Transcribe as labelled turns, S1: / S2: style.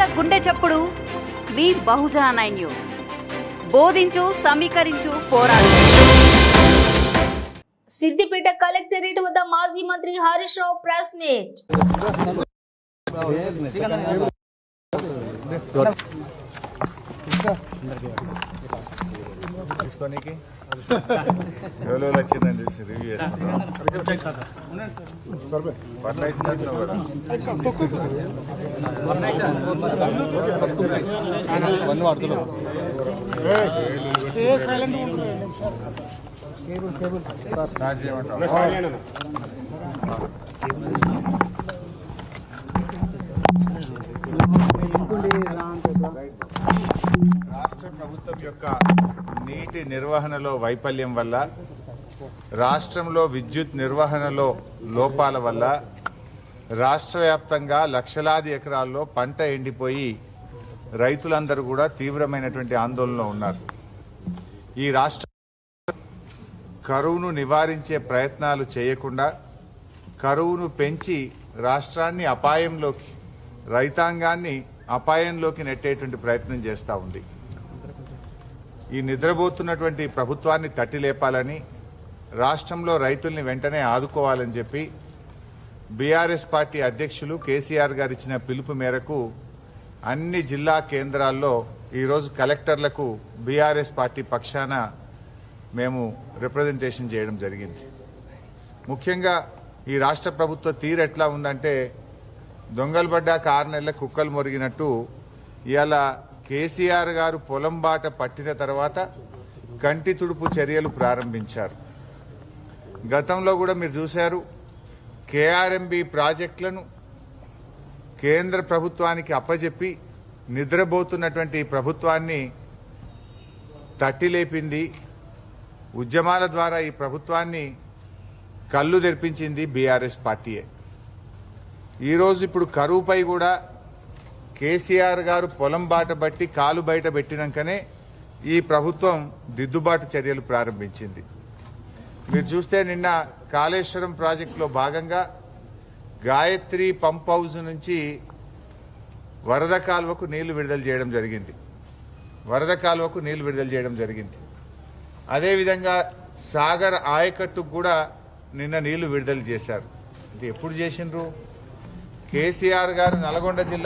S1: చప్పుడు. మీ Bahujana nine news. బోధించు సమీకరించు పోరాడు.
S2: సిద్దిపేట కలెక్టరేట్ వద్ద మాజీ మంత్రి హరీష్ రావు ప్రెస్ మీట్.
S3: తీసుకోనికి? ఎవరో వచ్చిందని తెలిసి రివ్యూ చేసుకుంటాం పట్ల ఇచ్చినట్టున్నావు కదా. రాష్ట్ర ప్రభుత్వం యొక్క నీటి నిర్వహణలో వైఫల్యం వల్ల రాష్ట్రంలో విద్యుత్ నిర్వహణలో లోపాల వల్ల రాష్ట్ర వ్యాప్తంగా లక్షలాది ఎకరాల్లో పంట ఎండిపోయి రైతులందరూ కూడా తీవ్రమైనటువంటి ఆందోళనలో ఉన్నారు. ఈ రాష్ట్ర కరువును నివారించే ప్రయత్నాలు చేయకుండా కరువును పెంచి రాష్ట్రాన్ని అపాయంలోకి రైతాంగాన్ని అపాయంలోకి నెట్టేటువంటి ప్రయత్నం చేస్తూ ఉంది. ఈ నిద్రపోతున్నటువంటి ప్రభుత్వాన్ని తట్టి లేపాలని రాష్ట్రంలో రైతుల్ని వెంటనే ఆదుకోవాలని చెప్పి బీఆర్ఎస్ పార్టీ అధ్యక్షులు కేసీఆర్ గారు ఇచ్చిన పిలుపు మేరకు అన్ని జిల్లా కేంద్రాల్లో ఈరోజు కలెక్టర్లకు బీఆర్ఎస్ పార్టీ పక్షాన మేము రిప్రజెంటేషన్ చేయడం జరిగింది. ముఖ్యంగా ఈ రాష్ట్ర ప్రభుత్వ తీరు ఎట్లా ఉందంటే దొంగలు పడ్డాక ఆరు నెలల కుక్కలు మొరిగినట్టు ఇవాళ కేసీఆర్ గారు పొలం బాట పట్టిన తర్వాత కంటి తుడుపు చర్యలు ప్రారంభించారు. గతంలో కూడా మీరు చూశారు కేఆర్ఎంబి ప్రాజెక్టులను కేంద్ర ప్రభుత్వానికి అప్పజెప్పి నిద్రపోతున్నటువంటి ప్రభుత్వాన్ని తట్టి లేపింది ఉద్యమాల ద్వారా ఈ ప్రభుత్వాన్ని కళ్ళు తెరిపించింది బీఆర్ఎస్ పార్టీయే. ఈరోజు ఇప్పుడు కరువుపై కూడా కేసీఆర్ గారు పొలం బాట బట్టి కాలు బయట పెట్టినాకనే ఈ ప్రభుత్వం దిద్దుబాటు చర్యలు ప్రారంభించింది. మీరు చూస్తే నిన్న కాళేశ్వరం ప్రాజెక్టులో భాగంగా గాయత్రి పంప్ హౌస్ నుంచి వరద కాలువకు నీళ్ళు విడుదల చేయడం జరిగింది. వరద కాలువకు నీళ్ళు విడుదల చేయడం జరిగింది. అదేవిధంగా సాగర్ ఆయకట్టుకు కూడా నిన్న నీళ్ళు విడుదల చేశారు. ఇది ఎప్పుడు చేసిండ్రు? కేసీఆర్ గారు నల్గొండ జిల్లా